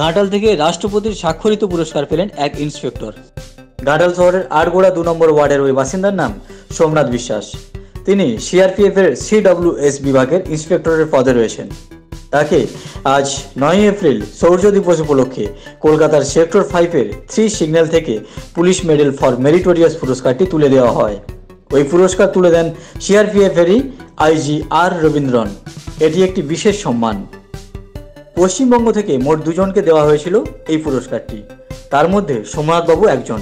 ঘাটাল থেকে রাষ্ট্রপতির স্বাক্ষরিত পুরস্কার পেলেন এক ইন্সপেক্টর। ঘাটাল শহরের আটগোড়া দু নম্বর ওয়ার্ডের ওই বাসিন্দার নাম সোমনাথ বিশ্বাস। তিনি সিআরপিএফ এর সিডব্লিউএস বিভাগের ইন্সপেক্টরের পদে রয়েছেন। তাকে আজ নয় এপ্রিল সৌর্য দিবস উপলক্ষে কলকাতার সেক্টর ফাইভের থ্রি সিগন্যাল থেকে পুলিশ মেডেল ফর মেরিটোরিয়াস পুরস্কারটি তুলে দেওয়া হয়। ওই পুরস্কার তুলে দেন সিআরপিএফেরই আইজি আর রবীন্দ্রন। এটি একটি বিশেষ সম্মান। পশ্চিমবঙ্গ থেকে মোট দুজনকে দেওয়া হয়েছিল এই পুরস্কারটি। তার মধ্যে সোমনাথবাবু একজন।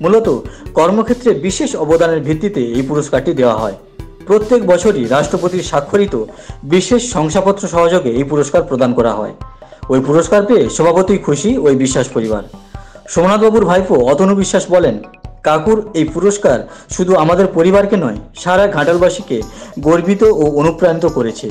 মূলত কর্মক্ষেত্রে বিশেষ অবদানের ভিত্তিতে এই পুরস্কারটি দেওয়া হয়। প্রত্যেক বছরই রাষ্ট্রপতির স্বাক্ষরিত বিশেষ শংসাপত্র সহযোগে এই পুরস্কার প্রদান করা হয়। ওই পুরস্কার পেয়ে সভাপতি খুশি ওই বিশ্বাস পরিবার। সোমনাথবাবুর ভাইপো অতনু বিশ্বাস বলেন, কাকুর এই পুরস্কার শুধু আমাদের পরিবারকে নয়, সারা ঘাটালবাসীকে গর্বিত ও অনুপ্রাণিত করেছে।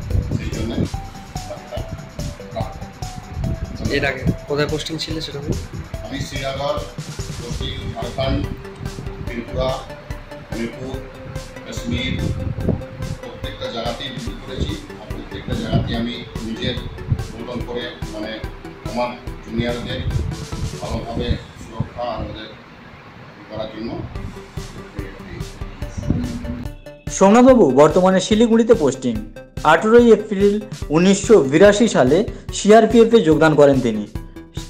জন্য এর আগে কোথায় পোস্টিং ছিল সেটা আমি শ্রীনগর পশ্চিম ঝাড়খণ্ড ত্রিপুরা মণিপুর কাশ্মীর প্রত্যেকটা জায়গাতেই ডিউটি করেছি। আর প্রত্যেকটা জায়গাতেই আমি নিজের মতন করে মানে আমার জুনিয়রদের ভালোভাবে সুরক্ষা আর ওদের করার জন্য সোমনাথবাবু বর্তমানে শিলিগুড়িতে পোস্টিং আঠেরোই এপ্রিল উনিশশো বিরাশি সালে সিআরপিএফে যোগদান করেন তিনি।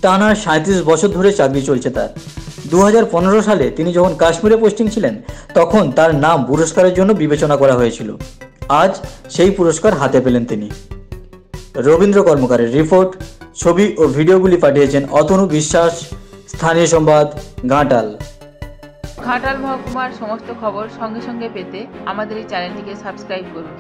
টানা সাঁত্রিশ বছর ধরে চাকরি চলছে তার। দু হাজার পনেরো সালে তিনি যখন কাশ্মীরে পোস্টিং ছিলেন, তখন তার নাম পুরস্কারের জন্য বিবেচনা করা হয়েছিল। আজ সেই পুরস্কার হাতে পেলেন তিনি। রবীন্দ্র কর্মকারের রিপোর্ট ছবি ও ভিডিওগুলি পাঠিয়েছেন অতনু বিশ্বাস, স্থানীয় সংবাদ, ঘাটাল। ঘাটাল মহকুমার সমস্ত খবর সঙ্গে সঙ্গে পেতে আমাদের এই চ্যানেলটিকে সাবস্ক্রাইব করুন।